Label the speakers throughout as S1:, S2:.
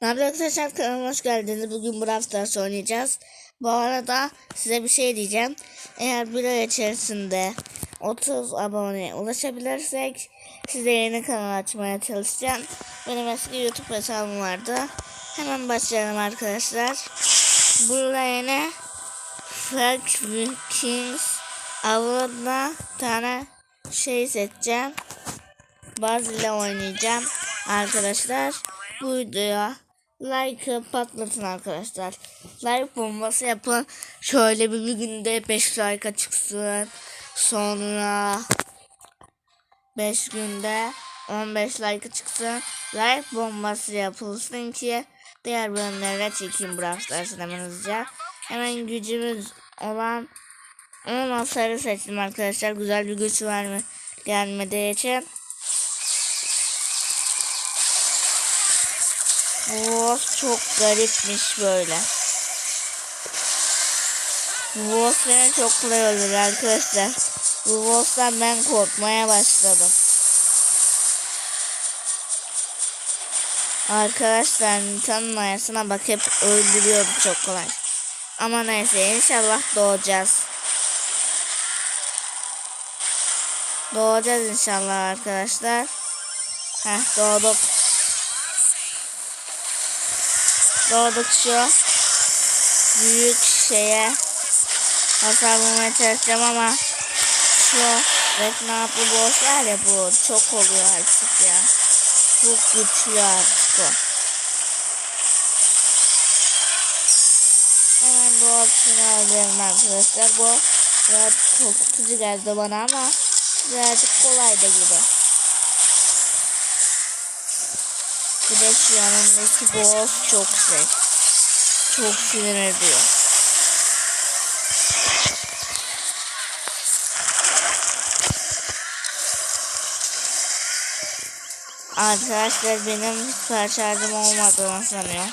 S1: Merhaba arkadaşlar kanalıma hoş geldiniz. Bugün Brawl Stars oynayacağız. Bu arada size bir şey diyeceğim. Eğer bir ay içerisinde 30 aboneye ulaşabilirsek size yeni kanal açmaya çalışacağım. Benim eski YouTube hesabım vardı. Hemen başlayalım arkadaşlar. Burada yine Frank Kings avına tane şey seçeceğim. Baz ile oynayacağım arkadaşlar. Bu videoya like patlatın arkadaşlar. Like bombası yapın. Şöyle bir, günde 5 like çıksın. Sonra 5 günde 15 like çıksın. Like bombası yapılsın ki diğer bölümlere çekeyim Brawl hemen hızlıca. Hemen gücümüz olan 10 hasarı seçtim arkadaşlar. Güzel bir güç verme gelmediği için. Bu çok garipmiş böyle. Boss beni çok kolay öldürür arkadaşlar. Bu boss'tan ben korkmaya başladım. Arkadaşlar Nita'nın ayasına bak hep öldürüyordu çok kolay. Ama neyse inşallah doğacağız. Doğacağız inşallah arkadaşlar. Heh doğduk. Doğduk şu büyük şeye hasar bulmaya çalışacağım ama şu reklamlı boss var ya bu çok oluyor artık ya. Çok güçlü artık o. Hemen doğasını alıyorum arkadaşlar. Bu biraz korkutucu geldi bana ama birazcık kolay da gibi. Şu yanındaki boss çok şey. Çok sinir ediyor. Arkadaşlar benim süper şarjım olmadığını sanıyor.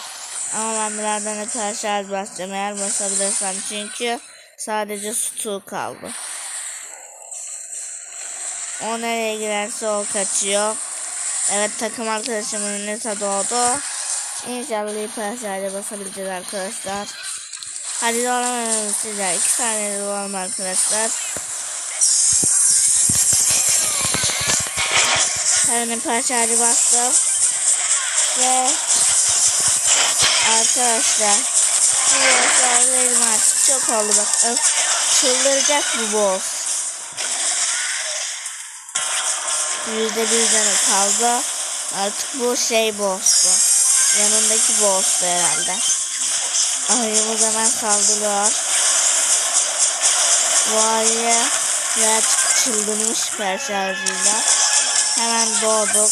S1: Ama ben birazdan süper şarj basacağım eğer basabilirsem çünkü sadece su kaldı. O nereye girerse o kaçıyor. Evet takım arkadaşımın Nisa doğdu. İnşallah hiper şarja basabileceğiz arkadaşlar. Hadi dolanalım size. İki saniye dolanalım arkadaşlar. Hemen şarjı bastım. Ve arkadaşlar bu bosslar artık çok oldu bak. Öf, çıldıracak bu boss. Yüzde bir canı kaldı. Artık bu şey boss'tu. Yanındaki boss'tu herhalde. Ayımız hemen saldırıyor. Bu ayı birazcık çıldırmış süper şarjıyla. Hemen doğduk.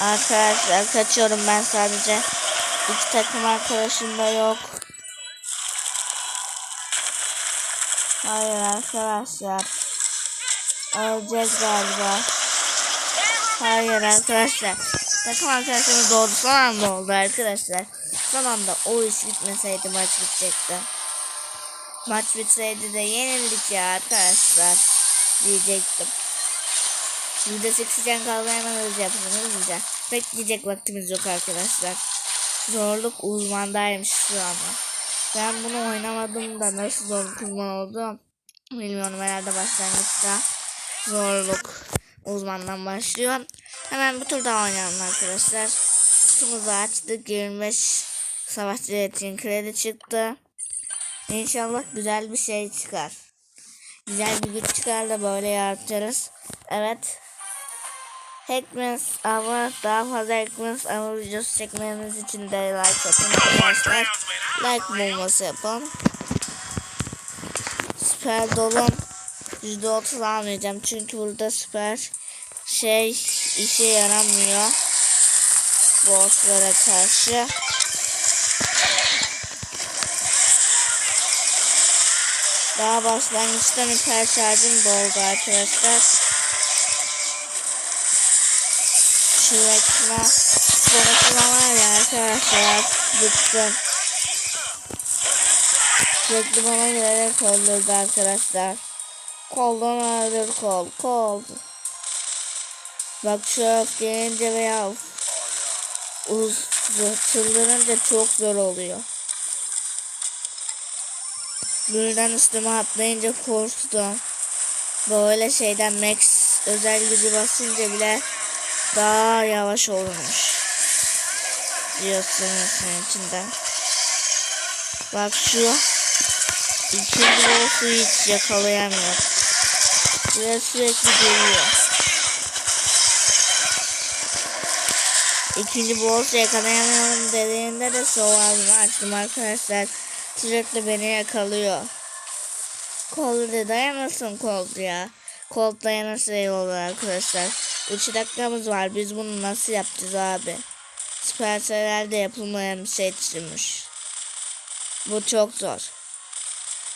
S1: Arkadaşlar kaçıyorum ben sadece. İki takım arkadaşım da yok. Hayır arkadaşlar. Öleceğiz galiba. Hayır arkadaşlar. Takım arkadaşımız doğdu. Son anda oldu arkadaşlar. Son anda o iş bitmeseydi maç bitecekti. Maç bitseydi de yenildik ya arkadaşlar. Diyecektim. Yüzde hemen hızlıca yapalım hızlıca. Bekleyecek vaktimiz yok arkadaşlar. Zorluk uzmandaymış şu anda. Ben bunu oynamadım da nasıl zorluk uzman oldu bilmiyorum herhalde başlangıçta zorluk uzmandan başlıyor. Hemen bu turda oynayalım arkadaşlar. Kutumuzu açtık 25 savaşçı için kredi çıktı. İnşallah güzel bir şey çıkar. Güzel bir güç çıkar da böyle yaratırız. Evet. Hackmans ama daha fazla Hackmans ama videosu çekmemiz için de like atın arkadaşlar. Like bulması yapın. Süper dolum. %30 almayacağım çünkü burada süper şey işe yaramıyor. Bosslara karşı. Daha başlangıçtan hiper şarjım doldu arkadaşlar. Reklam var ya arkadaşlar bıktım. Sürekli bana gelerek öldürdü arkadaşlar. Koldan ağrır kol. Kol. Bak şu öfkeleyince veya uz çıldırınca çok zor oluyor. Birden üstüme atlayınca korktum. Böyle şeyden Max özel gücü basınca bile daha yavaş olmuş. Diyorsunuz senin içinden. Bak şu ikinci boss'u hiç yakalayamıyor. Ve sürekli geliyor. İkinci boss'u yakalayamıyorum dediğinde de soğuğumu açtım arkadaşlar. Sürekli beni yakalıyor. Kolda dayanırsın Colt ya. Colt dayanırsa iyi olur arkadaşlar. 3 dakikamız var. Biz bunu nasıl yapacağız abi? Supercell'lerde yapılmayan bir şey çıkmış. Bu çok zor.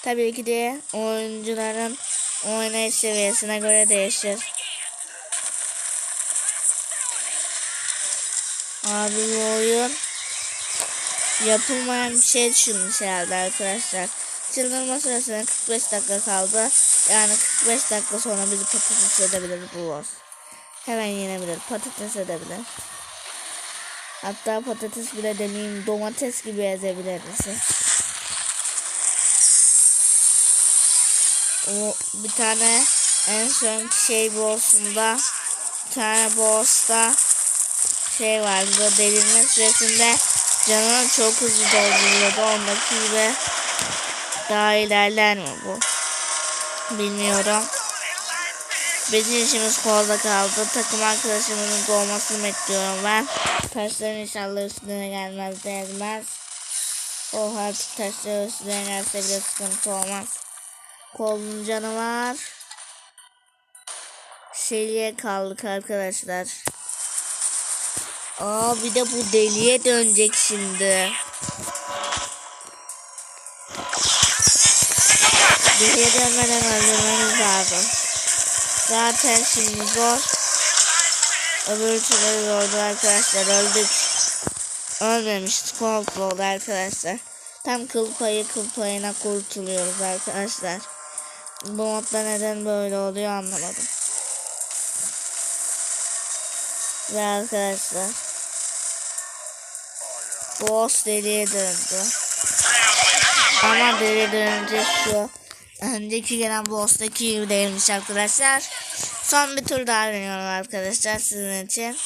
S1: Tabii ki de oyuncuların oynayış seviyesine göre değişir. Abi bu oyun yapılmayan bir şey düşünmüş herhalde arkadaşlar. Çıldırma süresine 45 dakika kaldı. Yani 45 dakika sonra bizi patates edebilir bu boss. Hemen yenebilir. Patates edebilir. Hatta patates bile demeyeyim domates gibi ezebilir bizi. O bir tane en son şey boss'unda bir tane boss'ta şey vardı delirme süresinde canını çok hızlı dolduruyordu ondaki gibi daha ilerler mi bu bilmiyorum bizim işimiz kolda kaldı. Takım arkadaşımızın doğmasını bekliyorum ben. Taşların inşallah üstüne gelmez değmez. O artık taşlar üstüne gelse bile sıkıntı olmaz. Kolun canı var. Şeyliğe kaldık arkadaşlar. Aa bir de bu deliye dönecek şimdi. Deliye dönmeden öldürmemiz lazım. Zaten şimdi zor. Öbür türlü zordu arkadaşlar. Öldük. Ölmemiştik. Komple oldu arkadaşlar. Tam kıl payı kıl payına kurtuluyoruz arkadaşlar. Bu modda neden böyle oluyor anlamadım. Ve arkadaşlar Boss deliye döndü. Ama deliye dönünce şu önceki gelen boss'taki gibi değilmiş arkadaşlar. Son bir tur daha deniyorum arkadaşlar sizin için.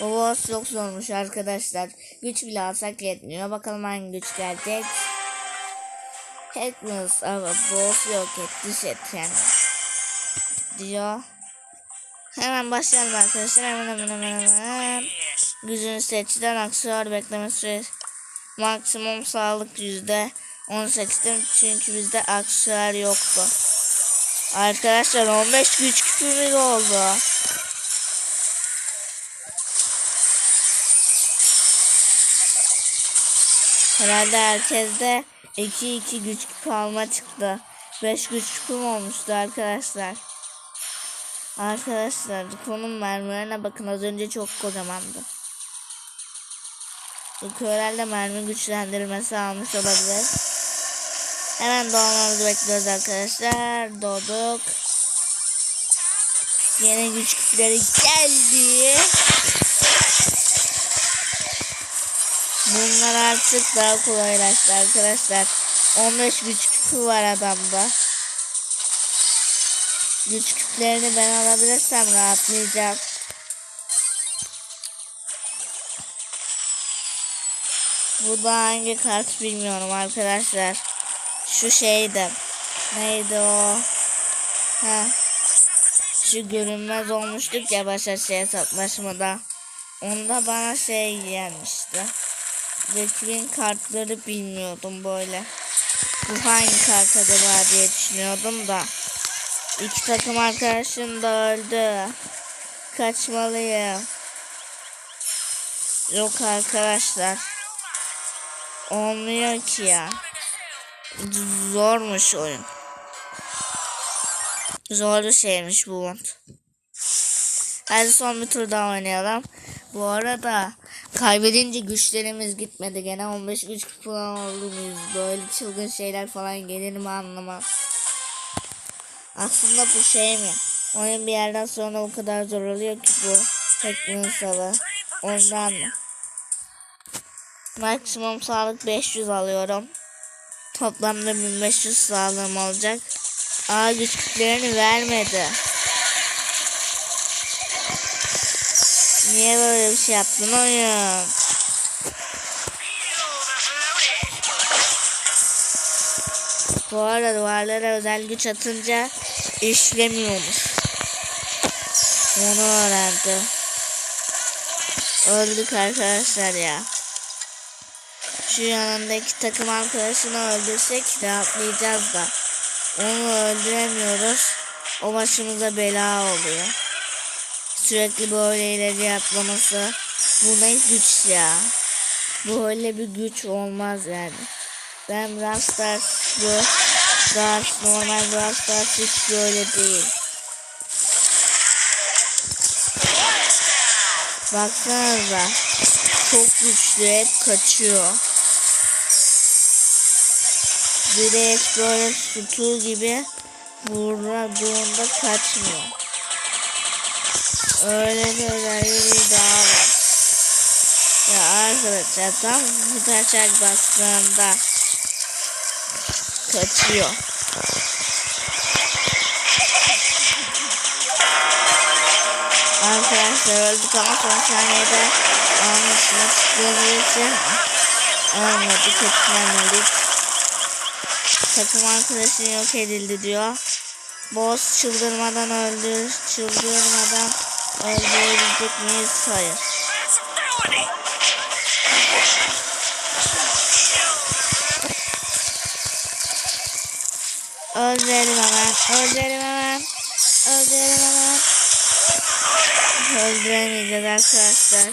S1: Bu boss çok zormuş arkadaşlar. Güç bile alsak yetmiyor. Bakalım hangi güç gelecek. Hackness ama boss yok etti şey yani. Diyor. Hemen başlayalım arkadaşlar. Hemen hemen hemen hemen. Gücünü seçten aksesuar bekleme süresi. Maksimum sağlık yüzde 18'de çünkü bizde aksesuar yoktu. Arkadaşlar 15 güç küpümüz oldu. Herhalde herkeste 2-2 güç küpü alma çıktı. 5 güç küpüm olmuştu arkadaşlar. Arkadaşlar konum mermilerine bakın az önce çok kocamandı. Bu herhalde mermi güçlendirmesi almış olabilir. Hemen doğmamızı bekliyoruz arkadaşlar. Doğduk. Yeni güç küpleri geldi. Bunlar artık daha kolaylaştı arkadaşlar. 15 güç küpü var adamda. Güç küplerini ben alabilirsem rahatlayacağım. Bu da hangi kart bilmiyorum arkadaşlar. Şu şeydi. Neydi o? Ha. Şu görünmez olmuştuk ya başa şey hesaplaşmada. Onda bana şey gelmişti. Rakibin kartları bilmiyordum böyle. Bu hangi kart acaba diye düşünüyordum da. İki takım arkadaşım da öldü. Kaçmalıyım. Yok arkadaşlar. Olmuyor ki ya. Zormuş oyun. Zor bir şeymiş bu mod. Hadi son bir tur daha oynayalım. Bu arada kaybedince güçlerimiz gitmedi. Gene 15 güç falan oldu muyuz? Böyle çılgın şeyler falan gelir mi anlamam. Aslında bu şey mi? Oyun bir yerden sonra o kadar zor oluyor ki bu tekniğin savı. Ondan mı? Maksimum sağlık 500 alıyorum. Toplamda 1500 sağlığım olacak. Aa güçlüklerini vermedi. Niye böyle bir şey yaptın oyun? Bu arada duvarlara özel güç atınca işlemiyormuş. Onu öğrendi. Öldük arkadaşlar ya. Şu yanındaki takım arkadaşını öldürsek rahatlayacağız da. Onu öldüremiyoruz. O başımıza bela oluyor. Sürekli böyle ileri atlaması. Bu ne güç ya. Böyle bir güç olmaz yani. Ben Brawl Stars bu Stars normal Brawl Stars hiç böyle değil. Baksanıza. Çok güçlü hep kaçıyor. De Explorer sütü gibi vurduğunda kaçmıyor. Öyle bir özelliği daha var. Ya arkadaşlar tam bu taşak bastığında kaçıyor. Arkadaşlar öldük ama son saniyede onun üstüne çıktığımız için ölmedik, etkilenmedik. Takım arkadaşın yok edildi diyor. Boss çıldırmadan öldür, çıldırmadan öldürebilecek miyiz? Hayır. Öldürelim hemen, öldürelim hemen, öldürelim hemen. Öldüremeyeceğiz arkadaşlar.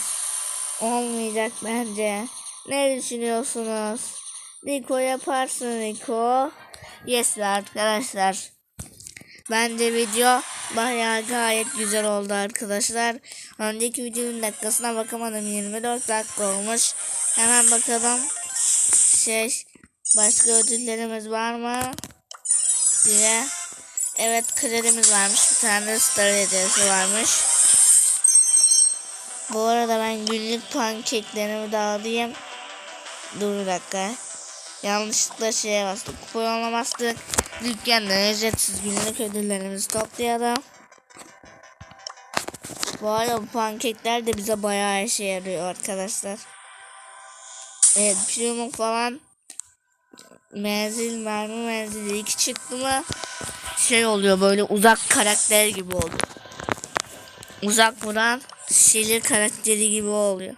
S1: Olmayacak bence. Ne düşünüyorsunuz? Niko yaparsın Niko. Yes arkadaşlar. Bence video bayağı gayet güzel oldu arkadaşlar. Önceki videonun dakikasına bakamadım 24 dakika olmuş. Hemen bakalım. Şey başka ödüllerimiz var mı? diye. Evet kredimiz varmış. Bir tane star hediyesi varmış. Bu arada ben günlük pankeklerimi dağılayım. Dur bir dakika. Yanlışlıkla şeye bastık. Kupona bastık. Dükkandan ücretsiz günlük ödüllerimizi toplayalım. Bu arada bu pankekler de bize bayağı işe yarıyor arkadaşlar. Evet yumruk falan menzil mermi menzili iki çıktı mı şey oluyor böyle uzak karakter gibi oluyor. Uzak vuran şilir karakteri gibi oluyor.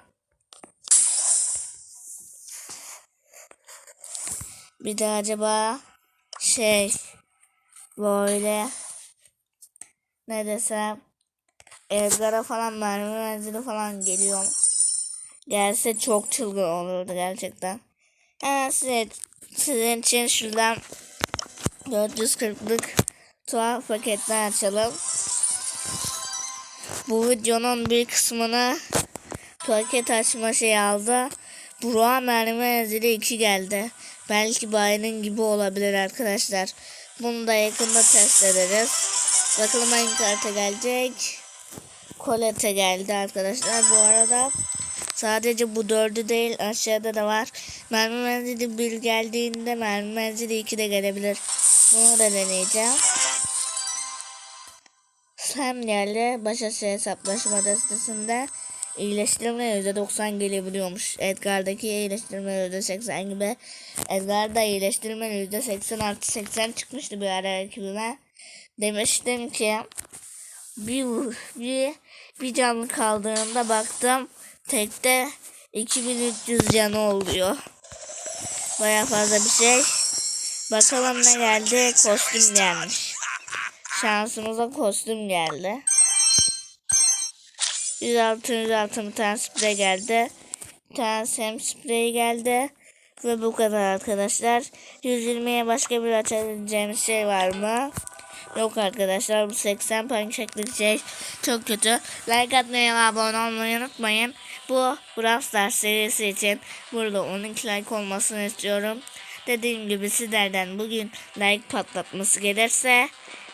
S1: Bir de acaba şey böyle ne desem Edgar'a falan mermi menzili falan geliyor? Gelse çok çılgın olurdu gerçekten. Hemen size, sizin için şuradan 440'lık tuhaf paketler açalım. Bu videonun bir kısmını paket açma şey aldı. Burak'a mermi menzili 2 geldi. Belki Bay'ın gibi olabilir arkadaşlar. Bunu da yakında test ederiz. Bakalım hangi karta gelecek. Colette geldi arkadaşlar. Bu arada sadece bu dördü değil aşağıda da var. Mermi menzili 1 geldiğinde mermi menzili 2 de gelebilir. Bunu da deneyeceğim. Sam geldi. Başarısı hesaplaşma destesinde iyileştirme %90 gelebiliyormuş. Edgar'daki iyileştirme %80 gibi. Edgar'da iyileştirme %80 artı 80 çıkmıştı bir ara ekibime. Demiştim ki bir, bir, bir canlı kaldığında baktım tekte 2300 canı oluyor. Baya fazla bir şey. Bakalım ne geldi? Kostüm gelmiş. Şansımıza kostüm geldi. 106 106 bir tane sprey geldi. Bir tane sprey geldi. Ve bu kadar arkadaşlar. 120'ye başka bir açabileceğimiz şey var mı? Yok arkadaşlar bu 80 pankeklik şey çok kötü. Like atmayı ve abone olmayı unutmayın. Bu Brawl Stars serisi için burada 12 like olmasını istiyorum. Dediğim gibi sizlerden bugün like patlatması gelirse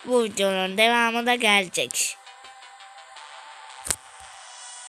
S1: bu videonun devamı da gelecek.